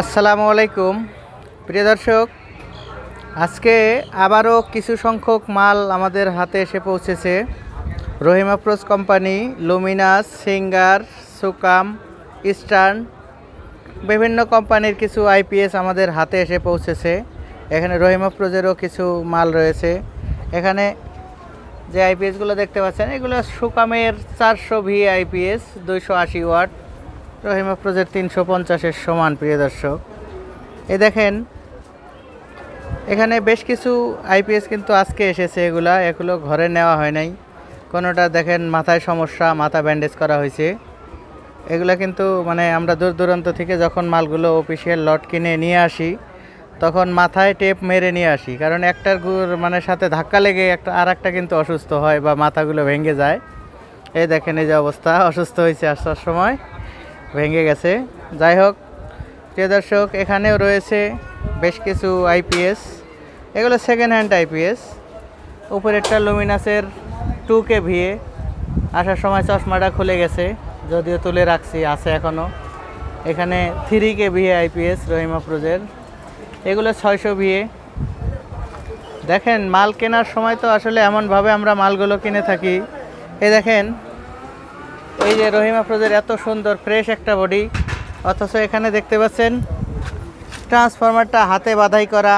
আসসালামু আলাইকুম। প্রিয় দর্শক, আজকে আবারও কিছু সংখ্যক মাল আমাদের হাতে এসে পৌঁছেছে। Rahim Afroz company Luminous Singer Sukam Eastern বিভিন্ন কোম্পানির কিছু আইপিএস আমাদের হাতে এসে পৌঁছেছে। এখানে রহিম আফরোজেরও কিছু মাল রয়েছে। এখানে যে আইপিএসগুলো দেখতে পাচ্ছেন, এগুলো সুকামের চারশো ভি আইপিএস দুইশো আশি ওয়াট। রহিমা প্রজেক্ট তিনশো পঞ্চাশের সমান, প্রিয় দর্শক। এ দেখেন, এখানে বেশ কিছু আইপিএস কিন্তু আজকে এসেছে এগুলা, এগুলো ঘরে নেওয়া হয় নাই। কোনোটা দেখেন, মাথায় সমস্যা, মাথা ব্যান্ডেজ করা হয়েছে। এগুলা কিন্তু মানে আমরা দূর দূরান্ত থেকে যখন মালগুলো অফিসিয়াল লট কিনে নিয়ে আসি, তখন মাথায় টেপ মেরে নিয়ে আসি। কারণ একটার মানে সাথে ধাক্কা লেগে একটা আর একটা কিন্তু অসুস্থ হয় বা মাথাগুলো ভেঙে যায়। এই দেখেন, এই যে অবস্থা, অসুস্থ হয়েছে আসার সময়। ভেঙে গেছে। যাই হোক, প্রিয় দর্শক, এখানেও রয়েছে বেশ কিছু আইপিএস এগুলো সেকেন্ড হ্যান্ড আইপিএস উপরেরটা লুমিনাসের টু কে ভিএ আসার সময় চশমাটা খুলে গেছে, যদিও তুলে রাখছি, আছে এখনও এখানে থ্রি কে ভিএ আইপিএস রহিমা প্রোজের। এগুলো ছয়শো ভিএ দেখেন, মাল কেনার সময় তো আসলে এমনভাবে আমরা মালগুলো কিনে থাকি। এ দেখেন এই যে রহিম আফরোজের এত সুন্দর ফ্রেশ একটা বডি অথচ এখানে দেখতে পাচ্ছেন ট্রান্সফরমারটা হাতে বাধাই করা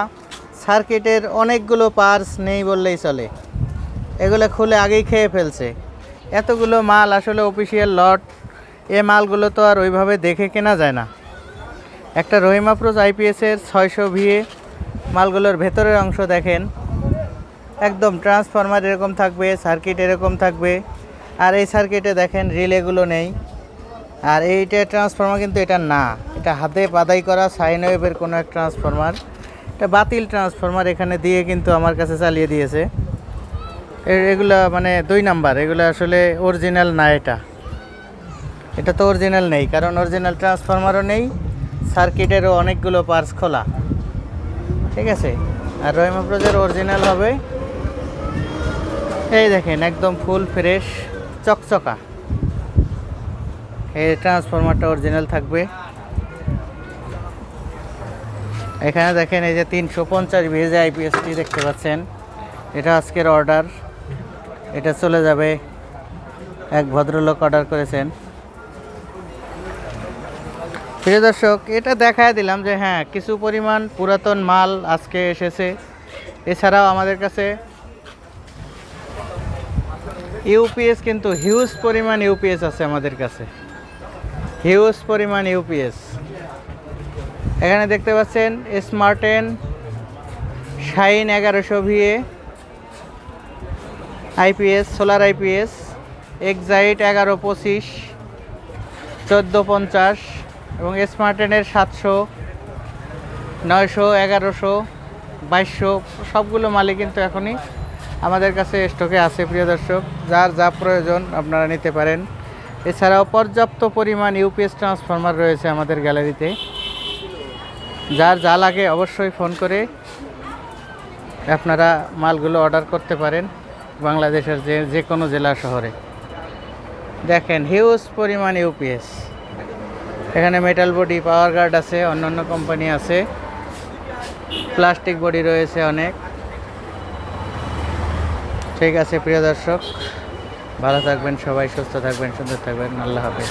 সার্কিটের অনেকগুলো পার্স নেই বললেই চলে। এগুলো খুলে আগেই খেয়ে ফেলছে। এতগুলো মাল আসলে অফিসিয়াল লট এ মালগুলো তো আর ওইভাবে দেখে কেনা যায় না। একটা রহিম আফরোজ আইপিএসের ছয়শো ভিএ, মালগুলোর ভেতরের অংশ দেখেন। একদম ট্রান্সফরমার এরকম থাকবে সার্কিট এরকম থাকবে। আর এই সার্কিটে দেখেন রিলেগুলো নেই। আর এইটা ট্রান্সফরমার কিন্তু এটা না। এটা হাতে বাদাই করা সাইন ওয়েভের কোনো এক ট্রান্সফরমার এটা বাতিল ট্রান্সফরমার এখানে দিয়ে কিন্তু আমার কাছে চালিয়ে দিয়েছে। এগুলা মানে দুই নাম্বার, এগুলো আসলে অরিজিনাল না এটা। এটা তো অরিজিনাল নেই, কারণ অরিজিনাল ট্রান্সফরমারও নেই সার্কিটেরও অনেকগুলো পার্স খোলা। ঠিক আছে? আর রহিমা প্রজের অরিজিনাল হবে। এই দেখেন, একদম ফুল ফ্রেশ চকচকা। এই ট্রান্সফরমারটা অরিজিনাল থাকবে। এখানে দেখেন এই যে তিনশো পঞ্চাশ ভিজে আইপিএসটি দেখতে পাচ্ছেন। এটা আজকের অর্ডার এটা চলে যাবে। এক ভদ্রলোক অর্ডার করেছেন। প্রিয় দর্শক, এটা দেখায় দিলাম যে হ্যাঁ কিছু পরিমাণ পুরাতন মাল আজকে এসেছে। এছাড়াও আমাদের কাছে ইউপিএস কিন্তু হিউজ পরিমাণ ইউপিএস আছে আমাদের কাছে। হিউজ পরিমাণ ইউপিএস। এখানে দেখতে পাচ্ছেন স্মার্টেন, শাইন এগারোশো VA, IPS, solar IPS, Excite এগারো পঁচিশ, চোদ্দ পঞ্চাশ, এবং স্মার্টেনের সাতশো, নয়শো, এগারোশো, বাইশশো, সবগুলো মালই কিন্তু এখনই আমাদের কাছে স্টকে আছে, প্রিয় দর্শক। যার যা প্রয়োজন আপনারা নিতে পারেন। এছাড়াও পর্যাপ্ত পরিমাণ ইউপিএস ট্রান্সফরমার রয়েছে আমাদের গ্যালারিতে। যার যা লাগে অবশ্যই ফোন করে আপনারা মালগুলো অর্ডার করতে পারেন বাংলাদেশের যে যে কোনো জেলা শহরে। দেখেন, হিউজ পরিমাণ ইউপিএস। এখানে মেটাল বডি পাওয়ার গার্ড আছে, অন্যান্য কোম্পানি আছে। প্লাস্টিক বডি রয়েছে অনেক। ঠিক আছে প্রিয় দর্শক। ভালো থাকবেন সবাই সুস্থ থাকবেন সুন্দর থাকবেন। আল্লাহ হাফেজ।